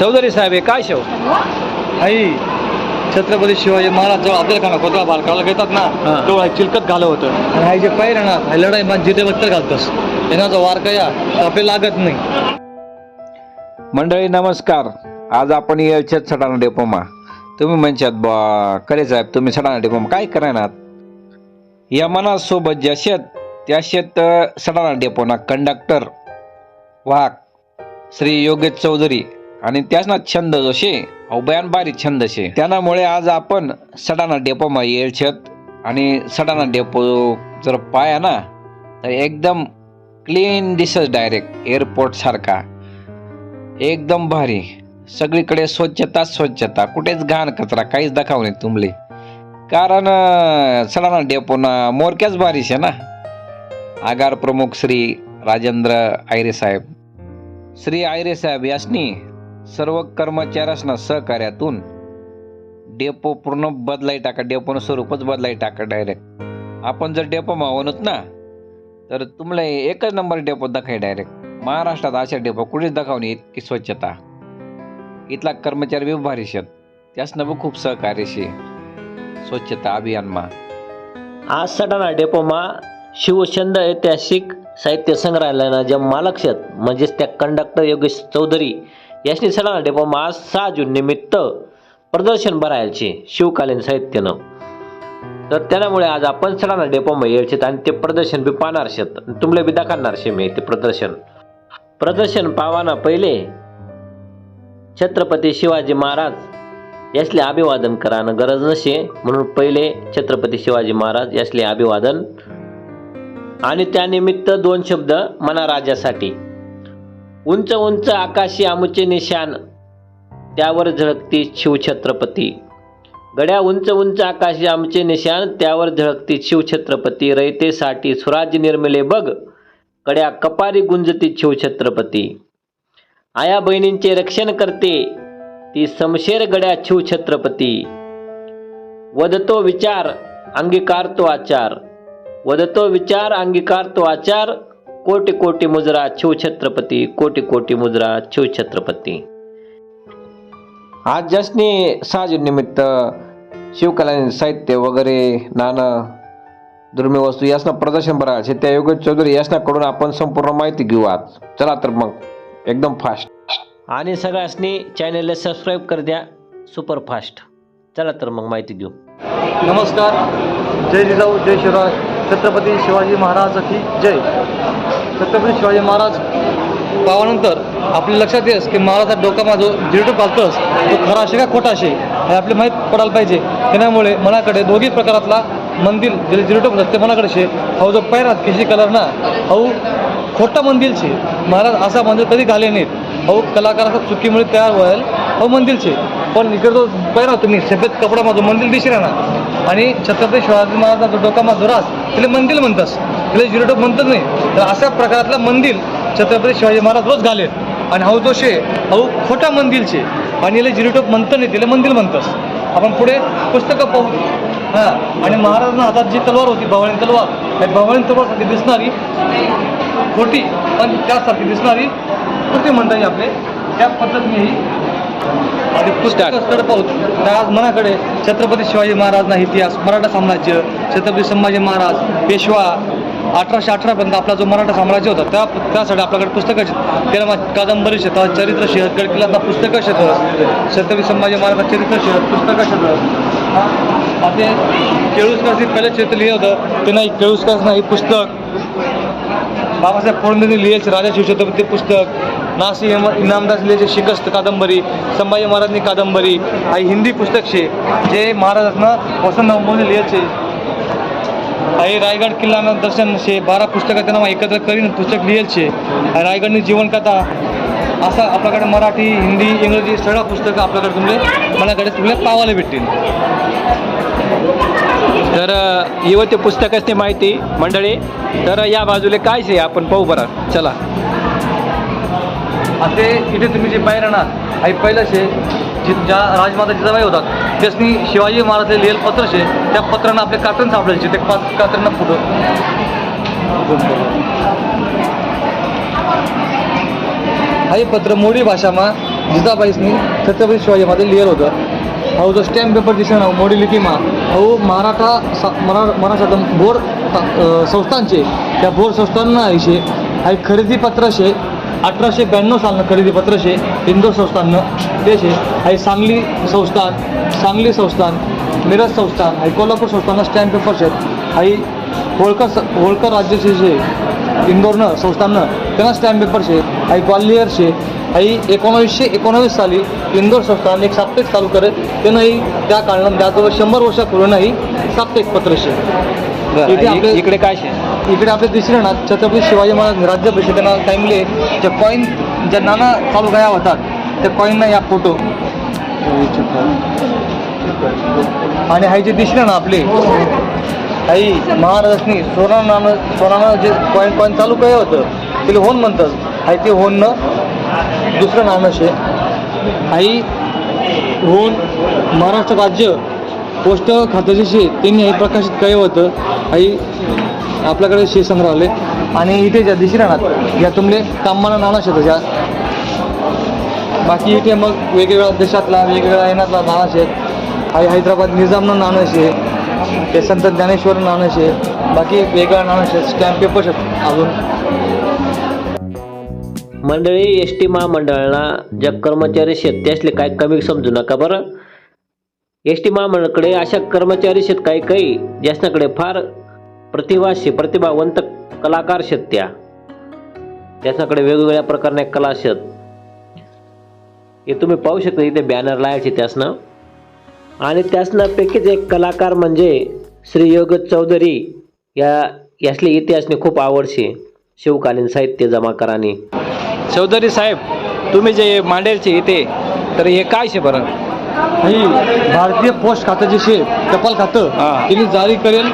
चौधरी साहेब हे काय शेव? आई छत्रपती शिवाजी महाराज जेव्हा आपल्याला खाना कोत्रा बाल करायला घेतात ना. तेव्हा चिलकत घालं होतं. आणि हा जे पाहिलं ना हा लढाई मग जिथे बघतं घालतोस येण्याचा वार कया तर आपल्याला लागत नाही. मंडळी नमस्कार. आज आपण येळचेत सडाणा डेपोमा तुम्ही म्हणशात बा खरे साहेब तुम्ही सडाणा डेपोमा काय करणार? या मनासोबत ज्या शेत त्या शेत सडाणा डेपोना कंडक्टर वाहक श्री योगेश चौधरी आणि त्याच ना छंद जसे अहो बयान बारी छंद शे त्यामुळे आज आपण सडाना डेपोमा येळछत आणि सडाना डेपो जर पाया ना तर एकदम क्लीन दिसत डायरेक्ट एअरपोर्ट सारखा. एकदम भारी. सगळीकडे स्वच्छता स्वच्छता. कुठेच घाण कचरा काहीच दाखव नाही तुमले. कारण सडाना डेपो डेपोना मोरक्याच भारी आहे ना. आगार प्रमुख श्री राजेंद्र आयरे साहेब. श्री आयरे साहेब यासनी सर्व कर्मचाऱ्यांना सहकार्यातून डेपो पूर्ण बदलाई टाका डेपोनं स्वरूपच बदलाई टाका डायरेक्ट आपण जर डेपो मावनत ना तर तुम्हाला एकच नंबर डेपो दाखाय डायरेक्ट महाराष्ट्रात अशा डेपो कुठेच दाखवणे इतकी स्वच्छता. इथला कर्मचारी बी भारी शेत. त्यासनं बी खूप सहकार्य शे स्वच्छता अभियानमा आज सडाना डेपोमा शिवचंद ऐतिहासिक साहित्य संग्रहालयानं जे मालक शेत म्हणजेच त्या कंडक्टर योगेश चौधरी यासनी सटाणा डेपोमा आज सहा जून निमित्त प्रदर्शन भरायचे शिवकालीन साहित्यानं. तर त्यामुळे आज आपण सटाणा डेपोमा येईल आणि ते प्रदर्शन बी पाहणार शेत. तुमले बी दाखवणार शे मी ते प्रदर्शन. प्रदर्शन पावाना पहिले छत्रपती शिवाजी महाराज यासले अभिवादन करानं गरज नसे. म्हणून पहिले छत्रपती शिवाजी महाराज यासले अभिवादन. आणि त्यानिमित्त दोन शब्द मना राजासाठी. उंच उंच आकाशी आमुचे निशान त्यावर झळकती शिवछत्रपती. गड्या उंच उंच आकाशी आमचे निशान त्यावर झळकती शिवछत्रपती. रयतेसाठी स्वराज्य निर्मिले बघ गड्या कपारी गुंजती शिवछत्रपती. आया बहिणींचे रक्षण करते ती समशेर गड्या शिवछत्रपती. वदतो विचार अंगीकारतो आचार. वदतो विचार अंगीकारतो आचार कोटी कोटी मुजरा शिवछत्रपती कोटी कोटी मुजरा शिवछत्रपती आज जसनी सहा जून निमित्त शिवकलानी साहित्य वगैरे नाणं दुर्मिळ वस्तू यासनं प्रदर्शन भरायचे त्या योगेश चौधरी यासनाकडून आपण संपूर्ण माहिती घेऊ आज. चला तर मग एकदम फास्ट आणि सगळ्यांनी चॅनलला सबस्क्राईब कर द्या सुपरफास्ट चला तर मग माहिती घेऊ. नमस्कार. जय जिजाऊ जय शिवराज. छत्रपती शिवाजी महाराज की जय. छत्रपती शिवाजी महाराज पावानंतर आपल्या लक्षात येस की महाराजा डोकामा जो जिरटू पालतोस तो खरा असे का खोटा असे हे आपले माहीत पडायला पाहिजे. त्यामुळे मनाकडे दोघी प्रकारातला मंदिर जे जिरटो ते मनाकडे शे हा जो पैरात केशी कलर ना हाऊ हो खोटा मंदिर छे महाराज असा मंदिर कधी घाले नाहीत. हाऊ हो कलाकाराचा चुकीमुळे तयार व्हायल हो मंदिर छे पण इकडे जो पहिला तुम्ही सफेद कपडा माझं मंदिर दिशी ना. आणि छत्रपती शिवाजी महाराजांचा जो डोका माझा रास तिला मंदिर म्हणतास तिला जिरोटोप म्हणतच नाही. तर अशा प्रकारातला मंदिर छत्रपती शिवाजी महाराज रोज घालेल. आणि हा जो शे हा खोटा मंदिर शे आणि याला जिरोटोप म्हणतं नाही तिला मंदिर म्हणतस आपण पुढे पुस्तकं पाहू. हां. आणि महाराजांना हातात जी तलवार होती भवानी तलवार त्या भवानी तलवारसाठी दिसणारी खोटी पण त्यासारखी दिसणारी खोटी म्हणता येईल आपले. त्या पद्धतीनेही ही पुस्तक स्थळ पाहू. तर आज मनाकडे छत्रपती शिवाजी महाराज इतिहास मराठा साम्राज्य छत्रपती संभाजी महाराज पेशवा अठराशे अठरापर्यंत आपला जो मराठा साम्राज्य होता त्या त्यासाठी आपल्याकडे पुस्तकं आहेत. त्याला कादंबरी शेतात चरित्र शेत गडकिल्ला पुस्तकं शेत. छत्रपती संभाजी महाराज चरित्र शेत पुस्तकं शेत. आता केळुसकर पहिलं चरित्र लिहिलं होतं ते नाही केळुसकर नाही पुस्तक. बाबासाहेब फडणवीस लिहायचे राजा शिवछत्रपती पुस्तक नासी इनामदास लिहायचे शिकस्त कादंबरी संभाजी महाराजांनी कादंबरी आणि हिंदी पुस्तक शे जे महाराजांना वसंत नवमोनी लिहायचे आई रायगड किल्लानं दर्शन शे बारा पुस्तकं त्यांना एकत्र करीन पुस्तक लिहायचे आणि रायगडनी जीवनकथा असं आपल्याकडे मराठी हिंदी इंग्रजी सगळ्या पुस्तकं आपल्याकडे तुमले मनाकडे तुमले पावायला भेटतील. तर येव पुस्तक पुस्तकाची माहिती मंडळी. तर या बाजूला काय शे आपण पाहू बरं. चला. आता इथे तुम्ही जे पाहिलं ना आई पहिलं शे जी ज्या राजमाता जिजाबाई होतात त्यासनी शिवाजी महाराज लिहिल पत्र शे त्या पत्रांना आपले कातरण सापडायचे ते पाच कातरांना फुटो हे पत्र मोडी भाषामा जिजाबाईसनी छत्रपती शिवाजी मध्ये लिहिलं होतं. अहो जो स्टॅम्प पेपर दिसला ना मोडी लिपीमा अहो मराठा सा मरा मराठा बोर अ, संस्थांचे त्या बोर संस्थांना आयशे हाय खरेदी पत्र शे अठराशे ब्याण्णव सालनं खरेदी पत्र शे इंदोर संस्थाननं ते शे हाय सांगली संस्थान सांगली संस्थान मिरज संस्थान हाय कोल्हापूर संस्थानं स्टॅम्प पेपर शेत हाई होळकर स होळकर राज्याचे जे इंदोरनं संस्थाननं त्यांना स्टॅम्प पेपर शे हाई ग्वाल्हेर शे हाई एकोणावीसशे एकोणावीस साली इंदोर संस्थान एक साप्ताहिक चालू करे त्यानंही त्या काळानं त्याजवळ शंभर वर्षापूर्वीनंही साप्ताहिक पत्र शे. इथे आपले- इकडे काय शे? इकडे आपले दिसले ना छत्रपती शिवाजी महाराज राज्याभिषेकाला टाईमले जे कॉईन ज्या नाना चालू गया होतात त्या कॉईनना या फोटो आणि हाय जे दिसले ना आपले आई महाराजांनी सोना नाणं सोनानं जे कॉईन कॉईन चालू काय होतं तिला होन म्हणतात हाय ते होणनं दुसरं नाणं शे. आई होऊन महाराष्ट्र राज्य पोस्ट खात्याचे शे त्यांनी हे प्रकाशित काय होतं. आई आपल्याकडे शे संग्रहालय. आणि इथे ज्या दिशी राहणार या तुमले कामाला नाणं शे ज्या बाकी इथे मग वेगवेगळ्या देशातला वेगवेगळ्या येण्यातला नाणं शेत आई हैदराबाद निजामनं नाणं शे. ते संत ज्ञानेश्वर नाणं शे बाकी वेगळा नाणं शे स्टॅम्प पेपर अजून. मंडळी एस टी महामंडळाला ज्या कर्मचारी शेतकरी असले काय कमी समजू नका बरं. एस टी महामंडळाकडे अशा कर्मचारी शेत काही काही ज्याच्याकडे फार प्रतिभाशी प्रतिभावंत कलाकार शेत त्या त्याच्याकडे वेगवेगळ्या प्रकारने कला शेत हे तुम्ही पाहू शकता इथे बॅनर लावायचे त्यासनं. आणि त्यासनापैकीच एक कलाकार म्हणजे श्री योग चौधरी या यासले इतिहासने खूप आवडशे शिवकालीन साहित्य जमा कराने चौधरी साहेब तुम्ही जे मांडेलचे इथे तर हे काय शे बरं? ही भारतीय पोस्ट खातं जे शे टपाल खातं. त्यांनी जारी करेल.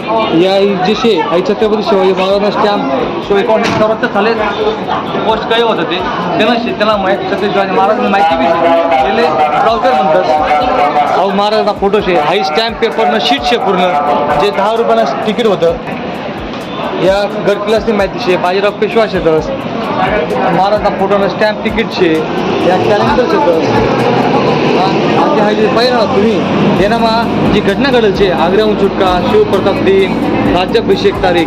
या जे शे आई छत्रपती शिवाजी महाराजांना स्टॅम्प शो एकोणीस चौऱ्याहत्तर साले पोस्ट काय होतं ते त्यांना शे त्याला माहिती छत्रपती शिवाजी महाराजांना माहिती बी त्याले ब्राउझर म्हणतात अहो महाराजांचा फोटो शे. हाई स्टॅम्प पेपरनं शीट शे पूर्ण. जे दहा रुपयानं तिकीट होतं. या गडकिल्लासनी माहिती शे. बाजीराव पेशवा शेतस महाराजचा फोटोनं स्टॅम्प तिकीट शे या कॅलेंडर शेतस आधी हा जे पाहिलं तुम्ही यानं जी घटना घडेल छे आग्र्याहून सुटका शिवप्रताप दिन राज्याभिषेक तारीख.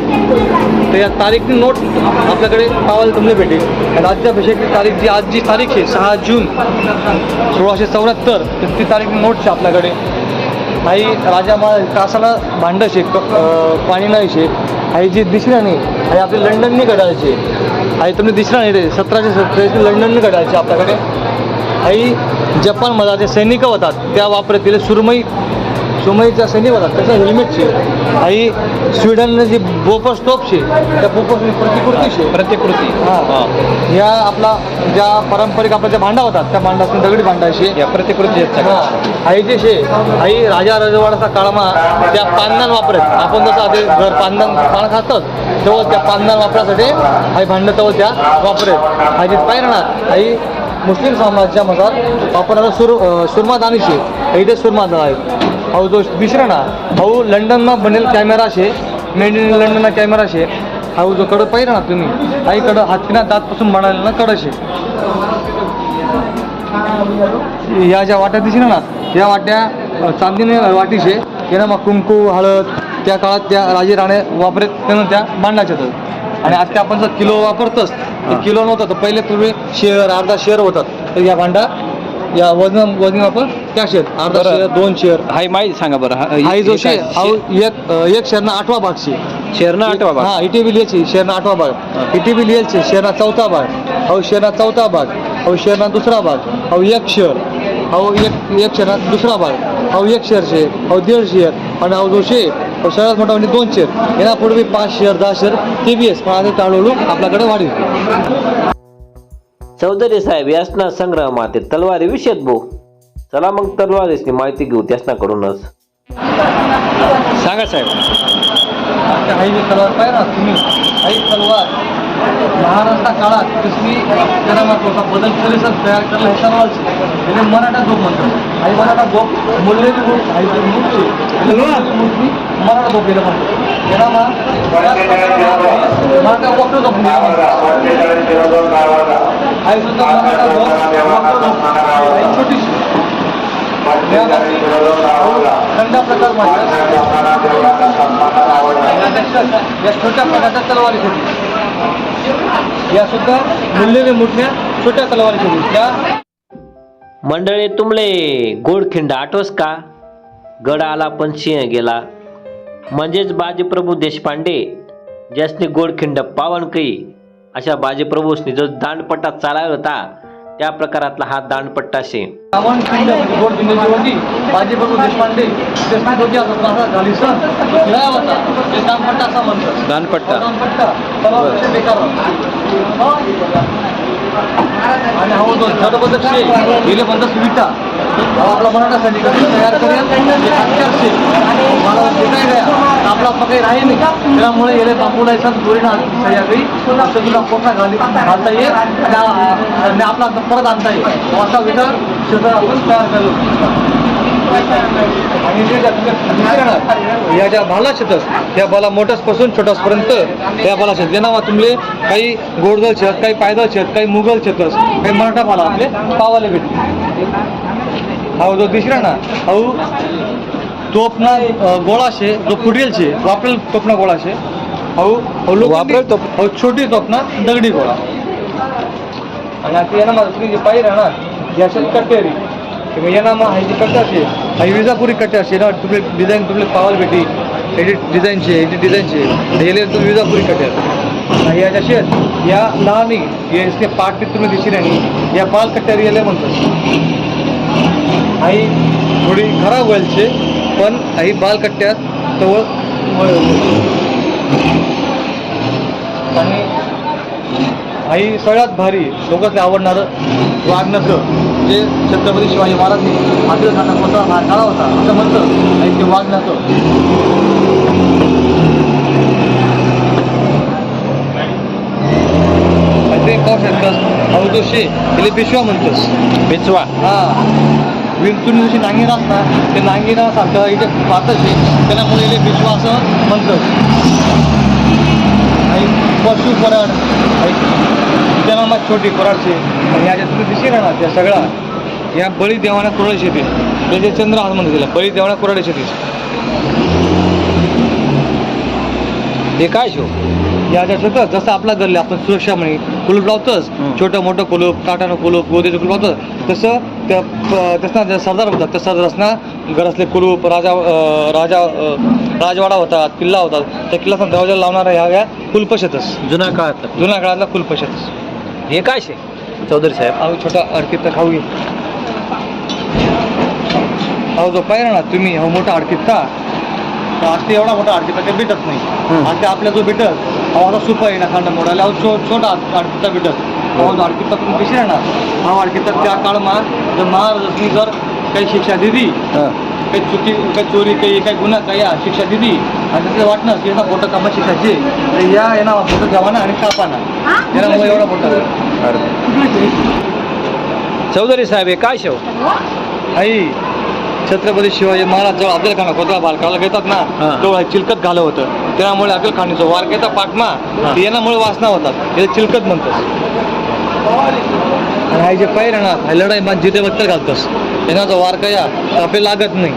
तर या तारीखनी नोट आपल्याकडे पाहायला तुम्हाला भेटेल. राज्याभिषेकची तारीख जी आज जी तारीख आहे सहा जून सोळाशे चौऱ्याहत्तर तर ती तारीख नोट छे आपल्याकडे. आई राजा मा कासाला भांडं शे पाणी नाही शे. आई जी दिसल्या नाही. आई आपली लंडननी घडायचे आई तुम्ही दिसणार नाही रे। सतराशे सत्तावीस लंडन घडायचे आपल्याकडे आई जपानमध्ये जे सैनिक होतात त्या वापरतील सुरमई सैनिक होतात त्याचं हेल्मेटचे आई स्वीडनने जी बोपर स्टोप शे त्या बोपर प्रतिकृती शे प्रतिकृती. हां. या आपला ज्या पारंपरिक आपल्या ज्या भांडा होतात त्या भांडासून दगडी भांडाशे या प्रतिकृती आहेत. हा, आई जे शे आई राजा राजवाडाचा काळामा त्या पांदण वापरत आपण जसं आधी घर पांदण पान खातात तेव्हा त्या पांदण वापरासाठी आई भांडं तेव्हा त्या वापरत आई जे पाहिजे आई मुस्लिम समाजामध्ये वापरणारा सुर अं, सुरमा दानिशे आई ते सुरमा दान आहे अहो जो दुसरा ना भाऊ लंडनना बनेल कॅमेरा शे मेड इन लंडनना कॅमेरा शे. हा जो कडं पाहिजे ना तुम्ही आई कडं हातकिना दातपासून बनायला ना कडं शे. या ज्या वाट्या दिसल्या ना या वाट्या चांदीने वाटीशे यानं मग कुंकू हळद त्या काळात त्या राजे राणे वापरत त्यानं त्या मांडायच्या होतात आणि आज ते आपण जर किलो वापरतोच किलो नव्हतं तर पहिले पूर्वी शेअर अर्धा शेअर होतात. तर या भांडा या वजन वजन आपण त्या शेअर अर्धा बरं. दोन शेअर हाय माहिती सांगा बरं. हा- हाई जो हे शे काय? हाऊ एक एक शेअरना आठवा भाग शे. शेरणं आठवा भाग. हा इटी बिलियलची शेअरना आठवा भाग. इटी बिलियलचे शेअरना चौथा भाग. अहो शेअरना चौथा भाग. अहो शेअरना दुसरा भाग. अहो एक शेअर अहो एक एक शेअरना दुसरा भाग. अहो एक शेअर शे अहो दीड शेअर आणि अहो जो शे अहो सगळ्यात मोठा म्हणजे दोन शेअर पूर्वी पाच शेअर दहा शेअर ते बी एस. पण आता टाळू आपल्याकडे वाढीव. चौधरी साहेब यासना संग्रह माते तलवारी विषेत भाऊ चला मग तलवारीसनी माहिती घेऊ त्यासनाकडूनच. सांगा साहेब. तलवार पाहिजे ना तुम्ही. हाई तलवार. महाराष्ट्र काळात जन्मात्मका बदल तयार करला हे सर्वांचे. त्याने मराठा झोप म्हणतात आणि मराठा झोप मुरलेली मूर्ती मराठा झोप गेलं म्हणतात मराठा वक्र झोप आई सुद्धा मराठा झोप वक्र झोप आणि छोटीशी यामध्ये थंडा प्रकार म्हणतात या छोट्या प्रकारच्या तलवारी होती या सुद्धा मुरलेल्या मोठ्या छोट्या तलवारी होती त्या मंडळी तुमले गोडखिंड आठवस का? गड आला पण सिंह गेला. म्हणजेच बाजीप्रभू देशपांडे ज्यासने गोडखिंड पावन कई अशा बाजीप्रभूसनी जो दांडपट्टा चालायला होता त्या प्रकारातला हा दांडपट्टा शे होती. होती होता. कसे बेकार होता. आणि हा जडबदक शे गेले विटा. हा आपला मराठा सैनिक तयार करेल हे अक्षर शे मला भेटाय गया तर आपला काही राहील नाही. त्यामुळे गेले बापू लायसन दोरीना असं तुला कोटा घाली घालता येईल. आणि आ- आणि आपला परत आणता येईल. असा विचार शेतात आपण तयार केलं आणि ज्या तुमच्या दुसऱ्या या ज्या भाला शेतस या बाला मोठ्यासपासून छोट्यासपर्यंत या बाला शेत नावा तुमले काही गोडदल शेत काही पायदल शेत काही मुघल शेतस काही मराठा भाला आपले पावाले भेटले हा जो तिसरा ना हाऊ तोपना गोळा शे जो फुटेल शे वापरेल तोपना गोळा शे हाऊ वापरेल तोप हाऊ छोटी तोपना दगडी गोळा. आणि आता येणं माझं जी पाहिजे राहणार या शेत कट्टेरी किंवा मग हायची कट्टा शे हाई विजापुरी कट्टा शे ना तुमले डिझाईन तुमले पावल भेटी हेची डिझाईन शे हेची डिझाईन शे हेले तुम्ही विजापुरी कट्ट्यात आणि याच्या शेत या लहान हे पाठ तुम्ही दिशी नाही या पाल कट्ट्यारी याले म्हणतात आई थोडी खराब व्हायचे पण आई बालकट्ट्यात तवळ आणि आई सगळ्यात भारी लोकांना आवडणारं वागण्याचं जे छत्रपती शिवाजी महाराजांनी आदिल खाना कोणता हा काळा होता. असं म्हणतं आई ते आणि ते पाहू शकतात अवदोषे तिला पिशवा म्हणतोस. बिचवा हा. विंचून जशी नांगीर ना ते नांगीरा सारखं इथे पातच त्याच्यामुळे इथे विश्वास म्हणतात म्हणतं. आणि पशु कोराड त्याला मग छोटी पराडचे आणि याच्या तुम्ही दिशी ना त्या सगळ्या. या बळी देवाना कुरळ शेती. त्याचे चंद्र हात म्हणतात त्याला बळी देवाना कुरळ शेती. हे काय शो? याच्या छोटं जसं आपला गल्ले आपण सुरक्षा म्हणे कुलूप लावतोच. छोटं मोठं कुलूप काटानं कुलूप गोदेचं कुलूप लावतं तसं त्या प- तसं जे सरदार होतात त्या सरदारसना घरातले कुलूप राजा राजा राजवाडा होतात किल्ला होतात त्या किल्ल्याचा दरवाजा लावणारा ह्या ह्या कुलपशेतच जुना काळातला. जुन्या काळातला कुलपशेतच हे काय शे? चौधरी साहेब. अहो छोटा अडकित्ता खाऊ घे. अहो जो पाहिला ना तुम्ही हो मोठा अडकित्ता तर आज ते एवढा मोठा अडकित्ता ते भेटत नाही. हं. आज ते आपल्या जो भेटत अहो आता सुपा आहे ना खांड अहो छो छोटा अडकित्ता भेटत जो अडकित्ता तुम्ही कशी ना हा अडकित्ता त्या काळमा जर महाराजांनी जर काही शिक्षा दिली काही चुकी काही चोरी काही काही गुन्हा काही या शिक्षा दिली आणि त्याचं वाटणं की यांना मोठं कामं शिकायचे तर या यांना मोठं जवाना आणि कापाना यामुळे एवढा मोठा चौधरी साहेब हे काय शो? आई. छत्रपती शिवाजी महाराज जेव्हा अफजल खाना कोणत्या बालकाला घेतात ना. तेव्हा चिलकत घालं होतं. त्यामुळे अफजल खानीचा वार घेता पाठमा. येण्यामुळे वासना होतात. हे चिलकत म्हणतात. आणि हा जे पैर ना हा लढाई माझ जिथे बत्तर घालतोस. जो वार कया आपले लागत नाही.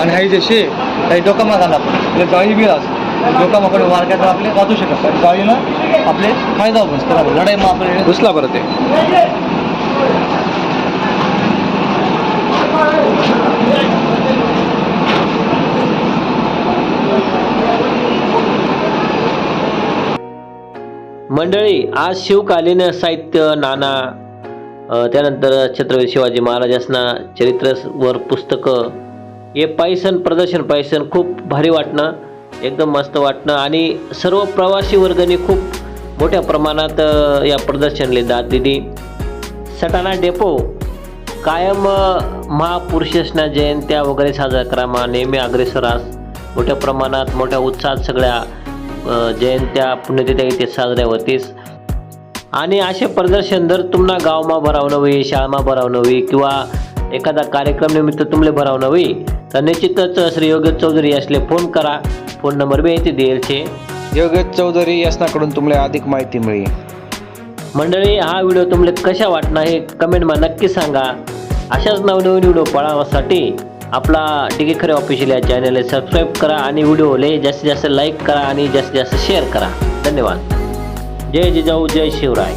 आणि हाई जे शे काही डोकामा म्हणजे जाळी बिळास डोकामाकडे वार काय तर आपले वाचू शकत जाळीनं आपले फायदा होतो लढाई मग आपले घुसला बरं ते. मंडळी आज शिवकालीन साहित्य नाना त्यानंतर छत्रपती शिवाजी महाराजांना चरित्रवर पुस्तकं हे पायसन प्रदर्शन पायसन खूप भारी वाटणं एकदम मस्त वाटणं आणि सर्व प्रवासी वर्गणी खूप मोठ्या प्रमाणात या प्रदर्शनले दाद दिली. सटाणा डेपो कायम अ, जयंत्या वगैरे साजरा करा मा नेहमी अग्रेसर आस मोठ्या प्रमाणात मोठ्या उत्साहात सगळ्या जयंत्या पुण्यतिथ्या इथे साजऱ्या होतीस. आणि असे प्रदर्शन जर तुम्हाला गावमा भरावणं होई शाळामा भरावणं होई किंवा एखादा कार्यक्रम निमित्त तुमले भरावणं होई तर निश्चितच श्री योगेश चौधरी असले फोन करा. फोन नंबर बी येते देईल योगेश चौधरी यासनाकडून तुम्हाला अधिक माहिती मिळेल. मंडळी हा व्हिडिओ तुम्हाला कशा वाटणार हे कमेंटमध्ये नक्की सांगा. अशाच नवनवीन व्हिडिओ पळावासाठी आपला टिकी खरे ऑफिशियल या चॅनलला सबस्क्राईब करा आणि व्हिडिओले जास्तीत जास्त लाईक करा आणि जास्तीत जास्त शेअर करा. धन्यवाद. जय जिजाऊ जय शिवराय.